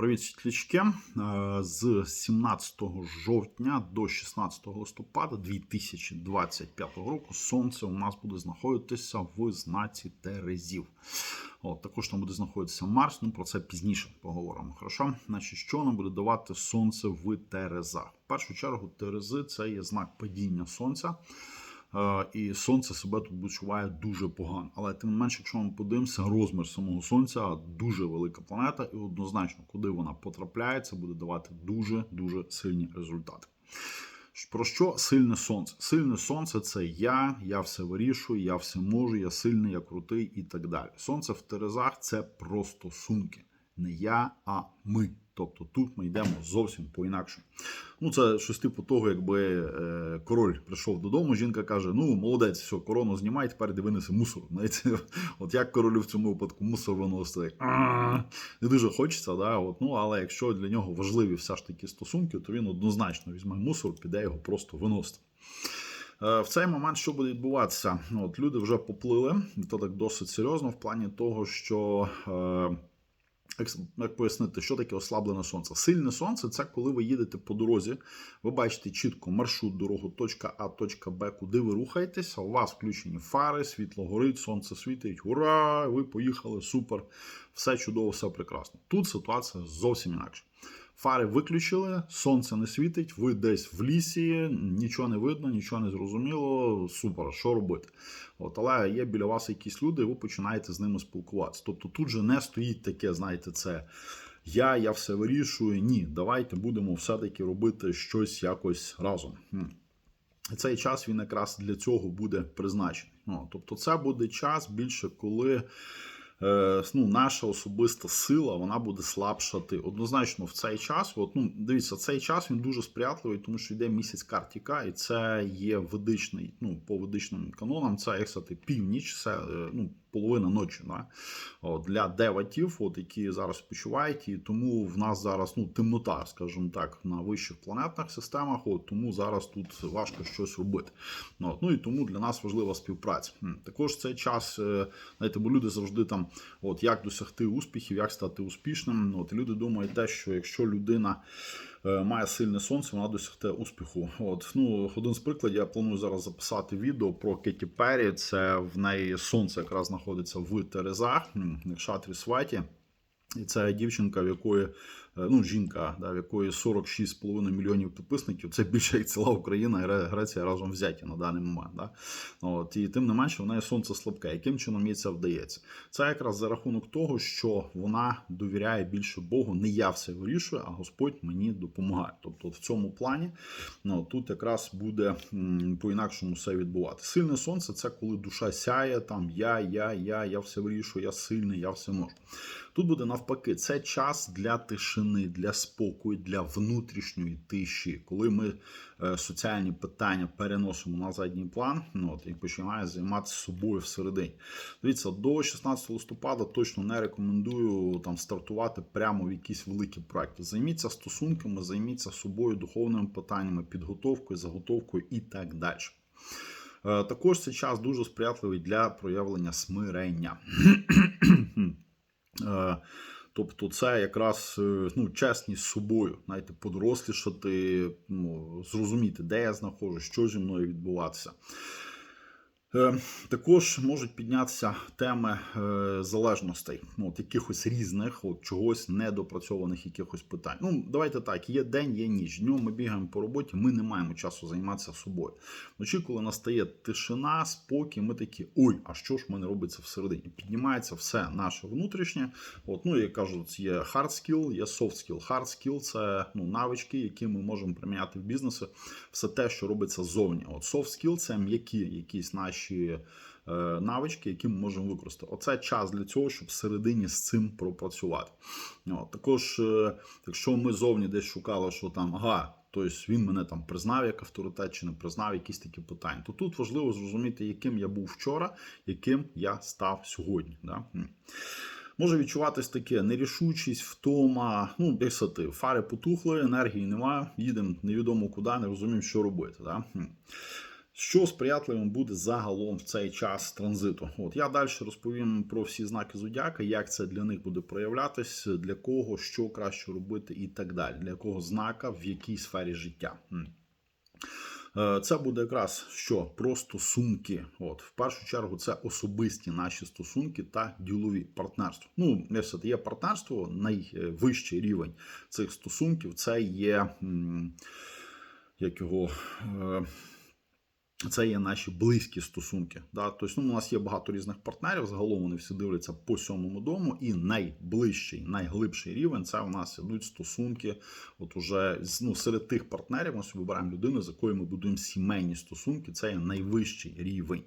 Привіт, світлячки. Е, З 17 жовтня до 16 листопада 2025 року сонце у нас буде знаходитися в знаці Терезів. От, також там буде знаходитися Марс, ну про це пізніше поговоримо. Хорошо? Значить, що нам буде давати сонце в Терезах? В першу чергу, Терези це є знак падіння сонця. Е, І сонце себе тут відчуває дуже погано. Але тим не менше, якщо ми подивимося, розмір самого сонця дуже велика планета, і однозначно, куди вона потрапляє, це буде давати дуже дуже сильні результати. Про що сильне сонце? Сильне сонце це я, я все вирішую, я все можу, я сильний, я крутий і так далі. Сонце в Терезах це про стосунки. Не я, а ми. Тобто тут ми йдемо зовсім по-інакшому. Ну, це щось типу того, якби е, король прийшов додому, жінка каже: Ну, молодець, все, корону знімай, тепер де винеси мусор. Знаєте, от як королю в цьому випадку мусор виносити, не дуже хочеться, да? от, ну, але якщо для нього важливі все ж таки стосунки, то він однозначно візьме мусор, піде його просто виносити. Е, В цей момент що буде відбуватися? От люди вже поплили, то так досить серйозно, в плані того, що. Як пояснити, що таке ослаблене сонце? Сильне сонце це коли ви їдете по дорозі, ви бачите чітко маршрут, дорогу, точка А, точка Б, куди ви рухаєтеся. У вас включені фари, світло горить, сонце світить. Ура! Ви поїхали, супер! Все чудово, все прекрасно. Тут ситуація зовсім інакша. Фари виключили, сонце не світить, ви десь в лісі, нічого не видно, нічого не зрозуміло. Супер, що робити? От, але є біля вас якісь люди, і ви починаєте з ними спілкуватися. Тобто тут же не стоїть таке, знаєте, це я, я все вирішую. Ні, давайте будемо все-таки робити щось якось разом. І Цей час він якраз для цього буде призначений. Ну, тобто, це буде час більше, коли ну, наша особиста сила вона буде слабшати. Однозначно, в цей час, от, ну, дивіться, цей час він дуже сприятливий, тому що йде місяць картіка, і це є ведичний, ну, по ведичним канонам, це як сказати, північ, це е, ну, половина ночі да? От, для деватів, от, які зараз почувають, і тому в нас зараз ну, темнота, скажімо так, на вищих планетних системах, от, тому зараз тут важко щось робити. Ну, от, ну і тому для нас важлива співпраця. Також цей час, е, знаєте, бо люди завжди там, от як досягти успіхів, як стати успішним. От, люди думають те, що якщо людина. е, Має сильне сонце, вона досягте успіху. От ну один з прикладів я планую зараз записати відео про Кеті Перрі. Це в неї сонце якраз знаходиться в Терезах, в шатрі Сваті. І це дівчинка, в якої ну жінка, да, в якої 46,5 мільйонів підписників. Це більше як ціла Україна і Греція разом взяті на даний момент. Да. От і тим не менше, в неї сонце слабке. Яким чином їй це вдається? Це якраз за рахунок того, що вона довіряє більше Богу. Не я все вирішую, а Господь мені допомагає. Тобто, в цьому плані ну, тут якраз буде по-інакшому все відбувати. Сильне сонце це коли душа сяє, там я, я, я, я все вирішую, я сильний, я все можу. Тут буде навпаки, це час для тишини, для спокою, для внутрішньої тиші, коли ми е, соціальні питання переносимо на задній план, ну от і починає займатися собою всередині. Дивіться, до 16 листопада точно не рекомендую там стартувати прямо в якісь великі проекти. Займіться стосунками, займіться собою, духовними питаннями, підготовкою, заготовкою і так далі. Е, Також цей час дуже сприятливий для проявлення смирення. Тобто, це якраз е, ну, чесність з собою, знаєте, подорослішати, ну, зрозуміти, де я знаходжусь, що зі мною відбуватися. Е, Також можуть піднятися теми е, залежностей, ну, от якихось різних, от чогось недопрацьованих якихось питань. Ну, давайте так: є день, є ніч. Днем ми бігаємо по роботі, ми не маємо часу займатися собою. Вночі, коли настає тишина, спокій, ми такі, ой, а що ж в мене робиться всередині? Піднімається все наше внутрішнє. От, ну, як кажуть, є hard skill, є soft skill. Hard skill – це ну, навички, які ми можемо приміняти в бізнесі, все те, що робиться ззовні. От soft skill – це м'які якісь наші е, навички, які ми можемо використати. Оце час для цього, щоб всередині з цим пропрацювати. От, також, е, якщо ми зовні десь шукали, що там ага. Тобто він мене там признав як авторитет чи не признав якісь такі питання. То тут важливо зрозуміти, яким я був вчора, яким я став сьогодні. Да? Може відчуватись таке нерішучість, втома, ну, десяти. Фари потухли, енергії немає, їдемо невідомо куди, не розуміємо, що робити. Да? Що сприятливим буде загалом в цей час транзиту? От я далі розповім про всі знаки зодіака, як це для них буде проявлятись, для кого що краще робити, і так далі. Для якого знака в якій сфері життя. Е, Це буде якраз що про стосунки. От в першу чергу це особисті наші стосунки та ділові партнерства. Ну, якщо є партнерство, найвищий рівень цих стосунків це є як його. Це є наші близькі стосунки. Да? Тобто, ну, у нас є багато різних партнерів. Загалом вони всі дивляться по сьомому дому, і найближчий, найглибший рівень це у нас ідуть стосунки. От уже ну, серед тих партнерів ми собі вибираємо людину, з якою ми будуємо сімейні стосунки. Це є найвищий рівень.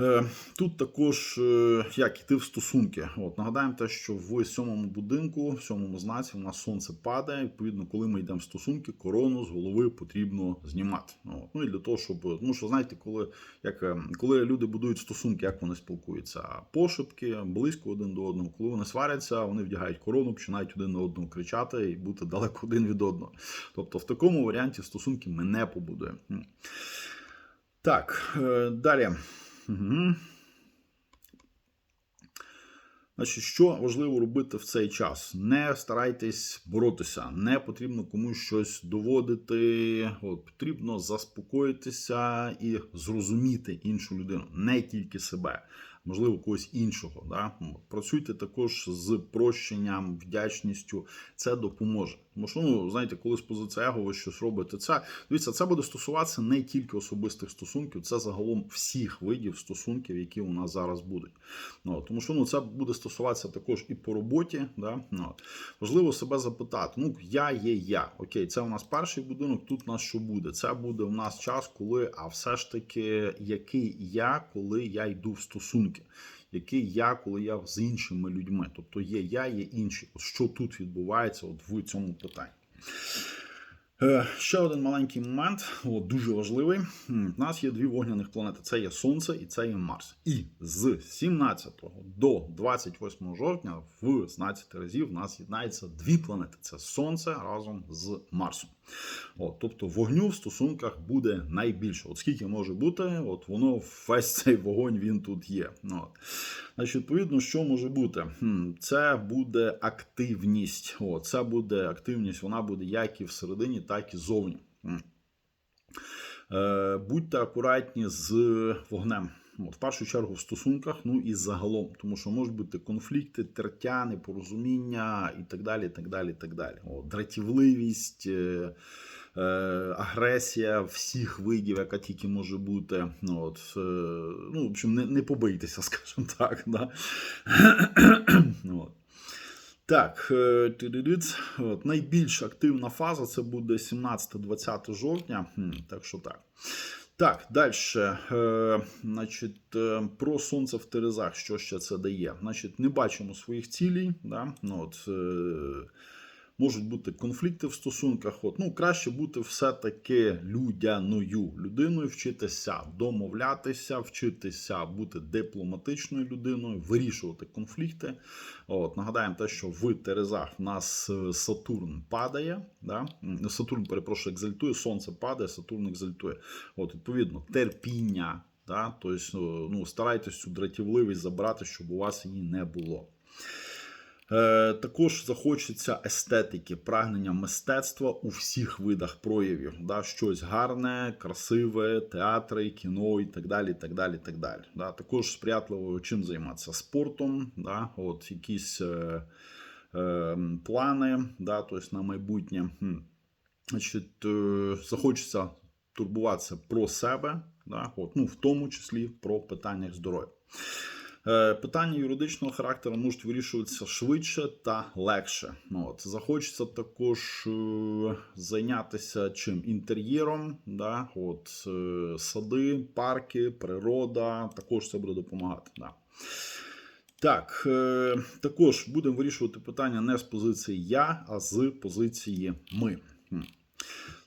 Е, Тут також е, як іти в стосунки. От нагадаємо те, що в сьомому будинку, в сьомому знаці, у нас сонце падає. Відповідно, коли ми йдемо в стосунки, корону з голови потрібно знімати. От. Ну і для того, щоб тому, що знаєте, коли як е, коли люди будують стосунки, як вони спілкуються, пошепки, близько один до одного. Коли вони сваряться, вони вдягають корону, починають один на одного кричати і бути далеко один від одного. Тобто, в такому варіанті стосунки ми не побудуємо. Так, далі. Угу. Значить, що важливо робити в цей час? Не старайтесь боротися, не потрібно комусь щось доводити. От, потрібно заспокоїтися і зрозуміти іншу людину, не тільки себе, можливо, когось іншого. Да? Працюйте також з прощенням, вдячністю. Це допоможе. Тому що, ну, знаєте, коли з ви щось робите, це дивіться, це буде стосуватися не тільки особистих стосунків, це загалом всіх видів стосунків, які у нас зараз будуть. Ну, тому що ну, це буде стосуватися також і по роботі. Да? Ну, важливо себе запитати: ну, я є я. Окей, це у нас перший будинок, тут у нас що буде? Це буде у нас час, коли, а все ж таки, який я, коли я йду в стосунки. Який я, коли я з іншими людьми, тобто є я, є інші. От що тут відбувається от в цьому питанні? Е, Ще один маленький момент, от, дуже важливий. У нас є дві вогняних планети: це є Сонце і це є Марс. І з 17 до 28 жовтня в знаці Терезів в нас єднається дві планети: це Сонце разом з Марсом. От, тобто вогню в стосунках буде найбільше. От скільки може бути, от воно весь цей вогонь він тут є. От. Значить, відповідно, що може бути? Це буде активність. О, це буде активність, вона буде як і всередині, так і зовні. Е, Будьте акуратні з вогнем. От, в першу чергу в стосунках, ну і загалом, тому що можуть бути конфлікти, тертя, непорозуміння і так далі. так далі, так далі. От, дратівливість. Е, е, агресія всіх видів, яка тільки може бути. Ну, от, е, ну, в общем, не, не побийтеся, скажімо так. Да? от. Так, е, от, найбільш активна фаза це буде 17-20 жовтня. Так що так. Так, далі. Е, значить, е, про сонце в Терезах, що ще це дає? Значить, не бачимо своїх цілей. Да? Ну, от, е, можуть бути конфлікти в стосунках. От, ну, краще бути все-таки людяною людиною, вчитися домовлятися, вчитися бути дипломатичною людиною, вирішувати конфлікти. От, нагадаємо те, що в Терезах в нас е, Сатурн падає. Да? Сатурн, перепрошую, екзальтує, Сонце падає, Сатурн екзальтує. От, відповідно, терпіння. Да? Тобто, ну, старайтесь цю дратівливість забрати, щоб у вас її не було. Е, також захочеться естетики, прагнення мистецтва у всіх видах проявів. Да? Щось гарне, красиве, театри, кіно і так далі. так далі, так далі. Да? Також сприятливо чим займатися спортом, да? От, якісь е, е, плани да? тобто на майбутнє. Хм. Значить, е, захочеться турбуватися про себе, да? От, ну, в тому числі про питання здоров'я. Е, Питання юридичного характеру можуть вирішуватися швидше та легше. Ну, От. Захочеться також е, зайнятися чим інтер'єром, да? От, е, сади, парки, природа, також це буде допомагати. Да. Так, також будемо вирішувати питання не з позиції я, а з позиції ми.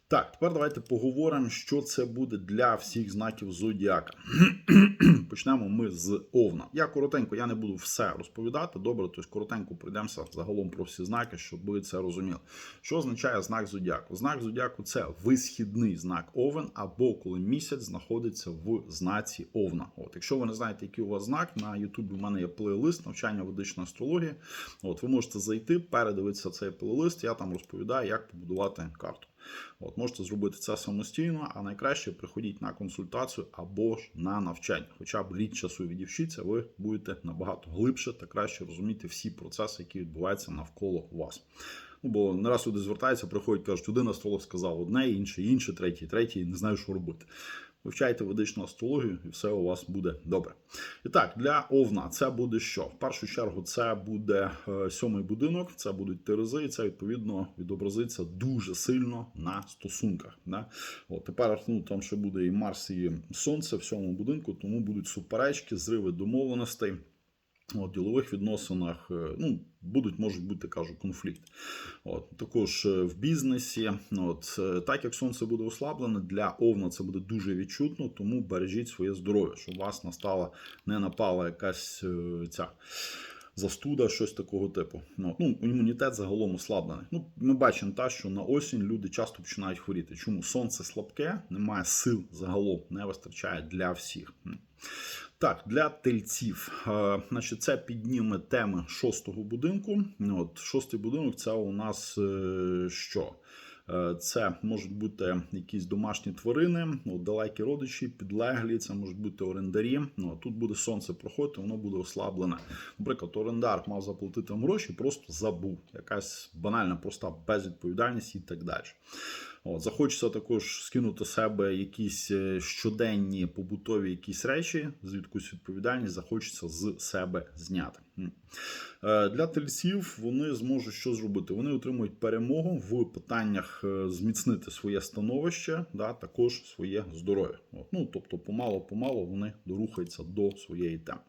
Так, тепер давайте поговоримо, що це буде для всіх знаків зодіака. Почнемо ми з Овна. Я коротенько, я не буду все розповідати. Добре, тобто коротенько пройдемося загалом про всі знаки, щоб ви це розуміли. Що означає знак зодіаку? Знак зодіаку це висхідний знак Овен, або коли місяць знаходиться в знаці Овна. От, якщо ви не знаєте, який у вас знак, на Ютубі у мене є плейлист навчання ведичної астрології. От, ви можете зайти, передивитися цей плейлист. Я там розповідаю, як побудувати карту. От, Можете зробити це самостійно, а найкраще приходіть на консультацію або ж на навчання. Хоча б рік часу відівчиться, ви будете набагато глибше та краще розуміти всі процеси, які відбуваються навколо вас. Ну, бо не раз люди звертаються, приходять, кажуть, один астролог сказав одне, інше, інше, третій, третій, не знаю, що робити. Вивчайте ведичну астрологію, і все у вас буде добре. І так, для Овна це буде що? В першу чергу, це буде е, сьомий будинок, це будуть терези, і це відповідно відобразиться дуже сильно на стосунках. Да? От тепер ну, там ще буде і Марс, і Сонце в сьомому будинку, тому будуть суперечки, зриви домовленостей. От, ділових відносинах е, ну, будуть, можуть бути, кажу, конфлікт. От, також е, в бізнесі. От, е, так як сонце буде ослаблене, для овна це буде дуже відчутно, тому бережіть своє здоров'я, щоб вас настала, не напала якась ця. Застуда, щось такого типу. Ну, імунітет загалом ослаблений. Ну, ми бачимо те, що на осінь люди часто починають хворіти. Чому сонце слабке, немає сил загалом, не вистачає для всіх. Так, для тельців, Е, значить, це підніме теми шостого будинку. От шостий будинок це у нас е, що? Е, Це можуть бути якісь домашні тварини, ну, далекі родичі, підлеглі, це можуть бути орендарі. Ну, а тут буде сонце проходити, воно буде ослаблене. Наприклад, орендар мав заплатити вам гроші, просто забув. Якась банальна, проста безвідповідальність і так далі. От, захочеться також скинути себе якісь е, щоденні побутові якісь речі, звідкусь відповідальність захочеться з себе зняти. Е, Для тельців вони зможуть що зробити? Вони отримують перемогу в питаннях е, зміцнити своє становище, да, також своє здоров'я. Ну, тобто, помало-помало вони дорухаються до своєї теми.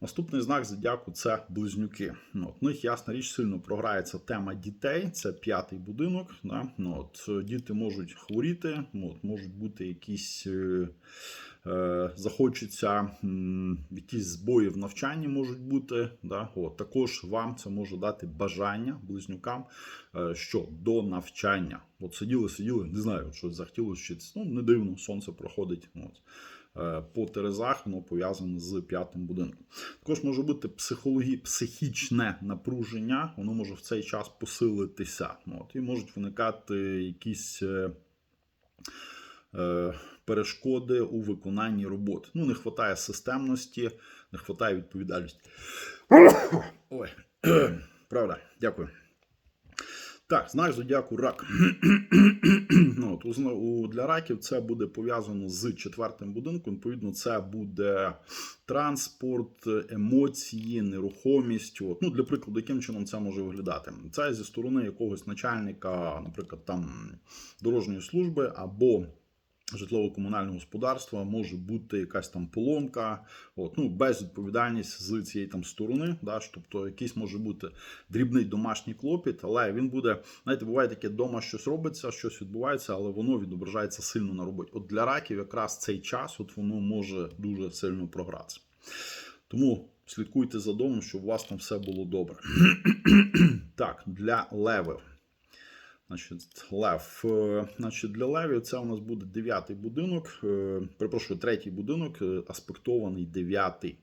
Наступний знак зодіаку це близнюки. Ну, от, них ясна річ сильно програється тема дітей. Це п'ятий будинок. Да? Ну, от, е, діти можуть хворіти, ну, от, можуть бути якісь. Е, е, Захочеться м, якісь збої в навчанні можуть бути. Да? От, також вам це може дати бажання близнюкам, е, що до навчання. От сиділи, сиділи, не знаю, що захотілося вчитися. Ну, не дивно, сонце проходить. От. Е, По терезах воно пов'язане з п'ятим будинком. Також може бути психологі... психічне напруження, воно може в цей час посилитися. От, і можуть виникати якісь е, е, перешкоди у виконанні роботи. Ну, не вистачає системності, не вистачає відповідальності. Ой, правда, дякую. Так, знак зодіаку рак. ну, от, у для раків це буде пов'язано з четвертим будинком. Відповідно, це буде транспорт, емоції, нерухомість. От. Ну, для прикладу, яким чином це може виглядати? Це зі сторони якогось начальника, наприклад, там дорожньої служби або житлово-комунального господарства, може бути якась там поломка, от, ну, безвідповідальність з цієї там сторони. Да, тобто якийсь може бути дрібний домашній клопіт, але він буде, знаєте, буває таке, вдома щось робиться, щось відбувається, але воно відображається сильно на роботі. От для раків якраз цей час от воно може дуже сильно програтися. Тому слідкуйте за домом, щоб у вас там все було добре. так, для левів. Значить, лев. Е, Значить, для левів це у нас буде дев'ятий будинок. е, Перепрошую, третій будинок, е, аспектований дев'ятий.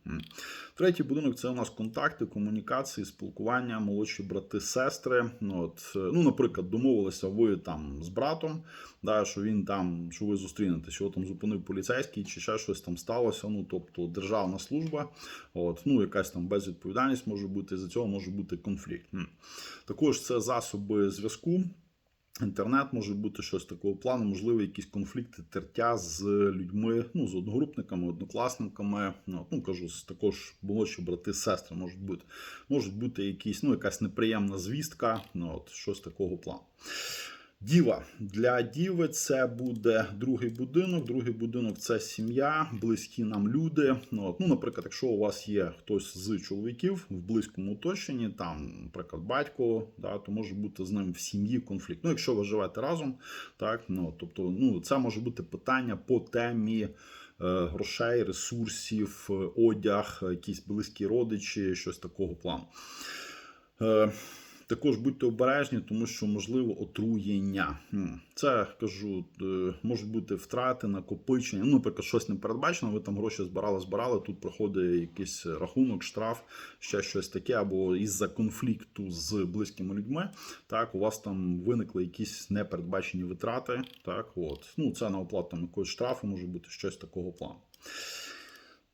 Третій будинок це у нас контакти, комунікації, спілкування, молодші брати, сестри. Ну, от, ну, наприклад, домовилися ви там з братом, да, що він там, що ви зустрінете, що там зупинив поліцейський, чи ще щось там сталося. Ну, тобто державна служба, от, ну, якась там безвідповідальність може бути, за цього може бути конфлікт. Також це засоби зв'язку. Інтернет може бути щось такого плану, можливо, якісь конфлікти тертя з людьми, ну, з одногрупниками, однокласниками. Ну, ну кажу, також що брати, сестри можуть бути. Можуть бути якісь, ну, якась неприємна звістка, ну, от, щось такого плану. Діва для діви це буде другий будинок. Другий будинок це сім'я, близькі нам люди. Ну, ну, наприклад, якщо у вас є хтось з чоловіків в близькому оточенні, там, наприклад, батько, да, то може бути з ним в сім'ї конфлікт. Ну, якщо ви живете разом, так ну тобто, ну це може бути питання по темі. е, Грошей, ресурсів, е, одяг, якісь близькі родичі, щось такого плану. Також будьте обережні, тому що можливо отруєння. Це кажу, е, можуть бути втрати, накопичення. Ну, наприклад, щось не передбачено. Ви там гроші збирали, збирали. Тут проходить якийсь рахунок, штраф, ще щось таке, або із-за конфлікту з близькими людьми. Так, у вас там виникли якісь непередбачені витрати. Так, от ну це на оплату якогось штрафу може бути щось такого плану.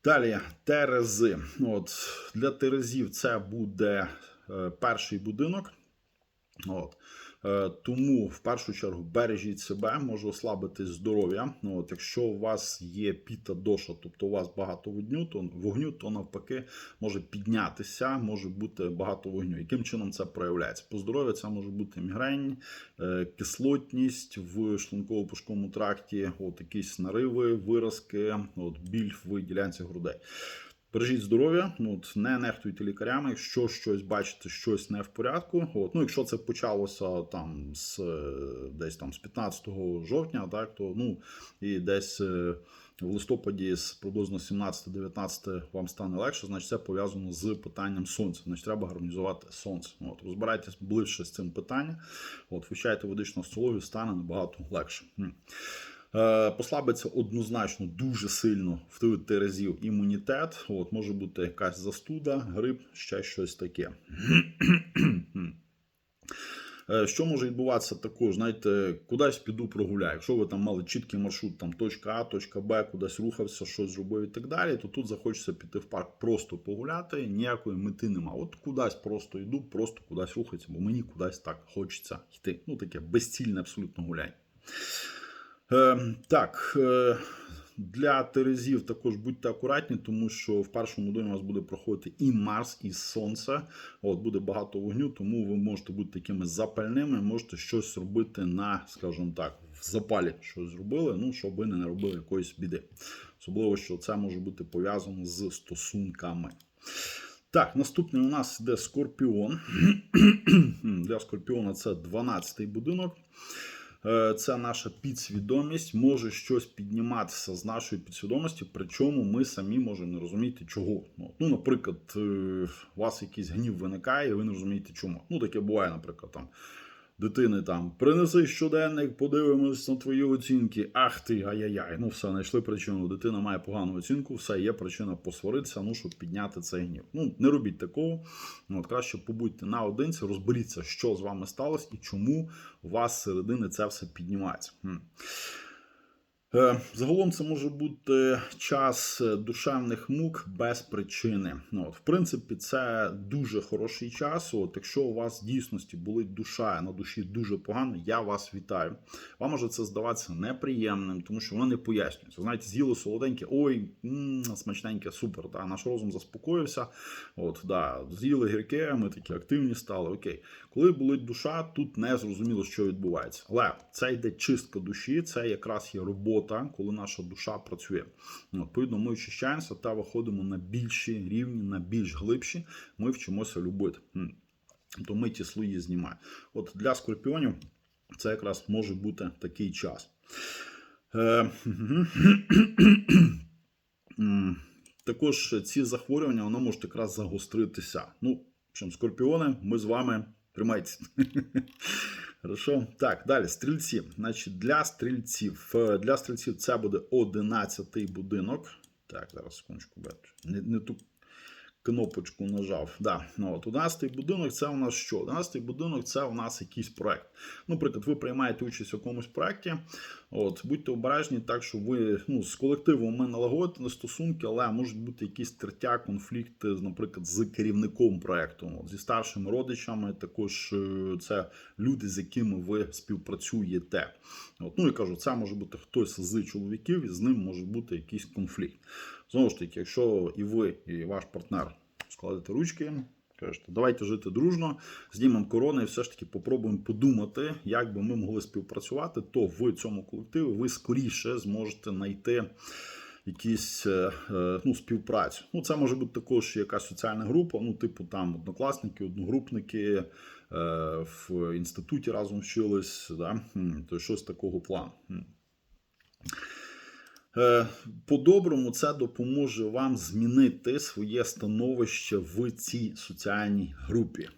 Далі Терези. От для Терезів це буде перший будинок. От. Е, Тому в першу чергу бережіть себе, може ослабити здоров'я. От, якщо у вас є піта доша, тобто у вас багато вогню, то вогню, то навпаки може піднятися, може бути багато вогню. Яким чином це проявляється? По здоров'ю це може бути мігрень, е, кислотність в шлунково-пушковому тракті, от якісь нариви, виразки, от біль в ділянці грудей. Бережіть здоров'я, ну от не нехтуйте лікарями. Якщо щось бачите, щось не в порядку. От ну, якщо це почалося там з е, десь там з 15 жовтня, так то ну і десь е, в листопаді з приблизно 17-19 вам стане легше, значить це пов'язано з питанням сонця. Значить, треба гармонізувати сонце. От розбирайтесь ближче з цим питанням. От вивчайте водичну астрологію, стане набагато легше. Е, Послабиться однозначно дуже сильно в терезів імунітет. От може бути якась застуда, грип, ще щось таке. Е, Що може відбуватися також? Знаєте, кудись піду прогуляю. Якщо ви там мали чіткий маршрут, там точка А, точка Б, кудись рухався, щось зробив і так далі, то тут захочеться піти в парк просто погуляти, ніякої мети нема. От кудись просто йду, просто кудись рухатися, бо мені кудись так хочеться йти. Ну таке безцільне абсолютно гуляння. Е, так, е, для Терезів також будьте акуратні, тому що в першому домі у вас буде проходити і Марс, і Сонце. От буде багато вогню, тому ви можете бути такими запальними, можете щось робити на, скажімо так, в запалі щось зробили, ну щоб ви не наробили якоїсь біди. Особливо, що це може бути пов'язано з стосунками. Так, наступний у нас йде Скорпіон. Для Скорпіона це 12-й будинок. Е, Це наша підсвідомість може щось підніматися з нашої підсвідомості, причому ми самі можемо не розуміти, чого. Ну, ну, наприклад, е, у вас якийсь гнів виникає, і ви не розумієте, чому. Ну, таке буває, наприклад, там. Дитини там принеси щоденник, подивимось на твої оцінки. Ах ти, ай-яй-яй. Ну все, знайшли причину. Дитина має погану оцінку, все є причина посваритися, ну щоб підняти цей гнів. Ну не робіть такого. Ну, от краще побудьте наодинці, розберіться, що з вами сталося і чому у вас середини це все піднімається. Хм. Е, Загалом це може бути час душевних мук без причини. Ну, от, в принципі, це дуже хороший час. От, якщо у вас в дійсності болить душа на душі дуже погано, я вас вітаю. Вам може це здаватися неприємним, тому що воно не пояснюється. Знаєте, з'їли солоденьке, ой, м, смачненьке, супер. Да, наш розум заспокоївся. От, да, з'їли гірке, ми такі активні стали. Окей. Коли болить душа, тут не зрозуміло, що відбувається. Але це йде чистка душі, це якраз є робота, коли наша душа працює. Відповідно, ми очищаємося та виходимо на більші рівні, на більш глибші. Ми вчимося любити. М. То ми ті слої знімаємо. От для скорпіонів це якраз може бути такий час. Е, Також ці захворювання воно може якраз загостритися. Ну, общем, скорпіони, ми з вами тримайтеся. Хорошо. Так, далі. Стрільці. Значить, для стрільців. Е, Для стрільців це буде 11-й будинок. Так, зараз секундочку, бачу. Не, не ту кнопочку нажав. Да. Ну, от 11-й будинок це у нас що? 11-й будинок це у нас якийсь проект. Наприклад, ви приймаєте участь в якомусь проєкті. От, будьте обережні, так що ви ну, з колективом ми налагодите стосунки, але можуть бути якісь тертя, конфлікти, наприклад, з керівником проєкту, зі старшими родичами. Також е, це люди, з якими ви співпрацюєте. От, ну і кажу, це може бути хтось з чоловіків, і з ним може бути якийсь конфлікт. Знову ж таки, якщо і ви, і ваш партнер складете ручки, Кажете, давайте жити дружно, знімемо корони і все ж таки попробуємо подумати, як би ми могли співпрацювати, то в цьому колективі ви скоріше зможете знайти якісь е, е, ну, співпрацю. Ну, це може бути також якась соціальна група, ну, типу там однокласники, одногрупники е, в інституті разом вчились, да? То щось такого плану. Е, По-доброму це допоможе вам змінити своє становище в цій соціальній групі.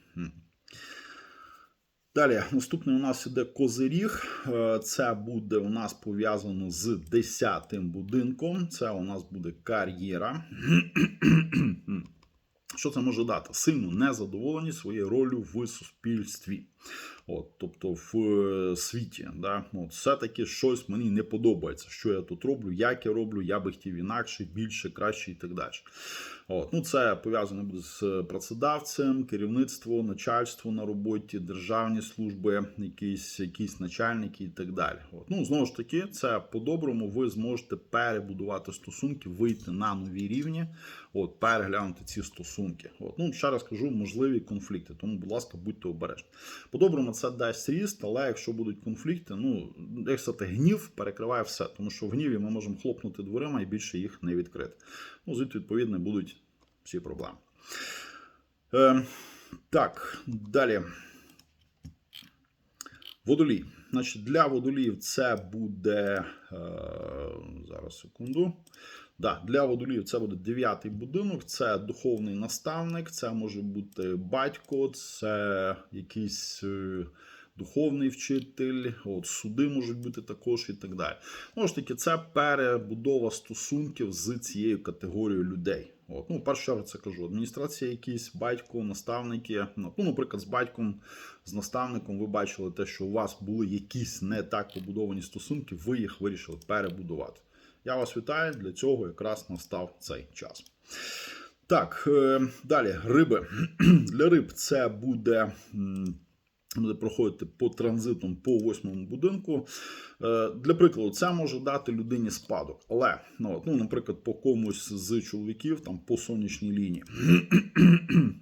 Далі, наступний у нас іде козиріг. Е, Це буде у нас пов'язано з 10-тим будинком. Це у нас буде кар'єра. Що це може дати? Сильну незадоволеність своєю ролью в суспільстві. От, тобто в е, світі. Да? От, все-таки щось мені не подобається, що я тут роблю, як я роблю, я би хотів інакше, більше, краще і так далі. От, ну, це пов'язане з працедавцем, керівництво, начальство на роботі, державні служби, якісь, якісь начальники і так далі. От, ну, знову ж таки, це по-доброму ви зможете перебудувати стосунки, вийти на нові рівні, от, переглянути ці стосунки. От, ну, ще раз кажу, можливі конфлікти. Тому, будь ласка, будьте обережні. По-доброму це дасть ріст, але якщо будуть конфлікти, ну, як сказати, гнів перекриває все, тому що в гніві ми можемо хлопнути дверима і більше їх не відкрити. Ну, звідти, відповідно, будуть всі проблеми. Е, так, далі. Водолій. Значить, для водоліїв це буде. Е, зараз секунду. Да, для водоліїв це буде дев'ятий будинок, це духовний наставник, це може бути батько, це якийсь е, духовний вчитель, от, суди можуть бути також і так далі. Ну ж таки, це перебудова стосунків з цією категорією людей. От, ну, першу чергу це кажу. Адміністрація, якісь батько, наставники. Ну, ну, наприклад, з батьком, з наставником ви бачили те, що у вас були якісь не так побудовані стосунки, ви їх вирішили перебудувати. Я вас вітаю, для цього якраз настав цей час. Так, е, далі риби. Для риб це буде. Буде проходити по транзитам по восьмому будинку. Е, Для прикладу, це може дати людині спадок. Але, ну, от, ну, наприклад, по комусь з чоловіків там по сонячній лінії.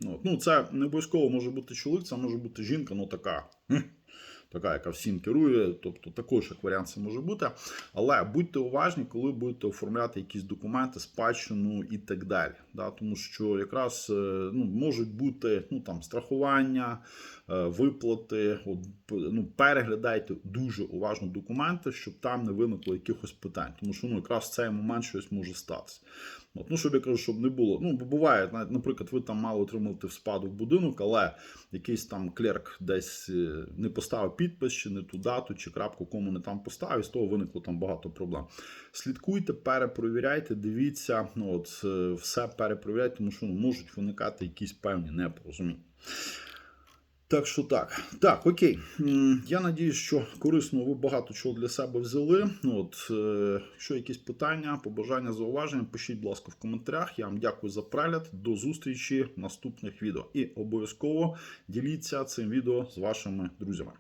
Ну, ну, це не обов'язково може бути чоловік, це може бути жінка, ну така. Така, яка всім керує, тобто також як варіант це може бути. Але будьте уважні, коли будете оформляти якісь документи, спадщину і так далі. Да? Тому що якраз е, ну, можуть бути ну, там, страхування, виплати. От, ну, переглядайте дуже уважно документи, щоб там не виникло якихось питань. Тому що ну, якраз в цей момент щось може статися. От, ну, щоб я кажу, щоб не було. Ну, бо буває, наприклад, ви там мали отримати в спадок будинок, але якийсь там клерк десь е, не поставив підпис, чи не ту дату, чи крапку кому не там поставив, і з того виникло там багато проблем. Слідкуйте, перепровіряйте, дивіться, ну, от, е, все перепровіряйте, тому що ну, можуть виникати якісь певні непорозуміння. Так що так. Так, окей. Я надію, що корисно ви багато чого для себе взяли. От, е, якщо якісь питання, побажання, зауваження, пишіть, будь ласка, в коментарях. Я вам дякую за перегляд. До зустрічі в наступних відео. І обов'язково діліться цим відео з вашими друзями.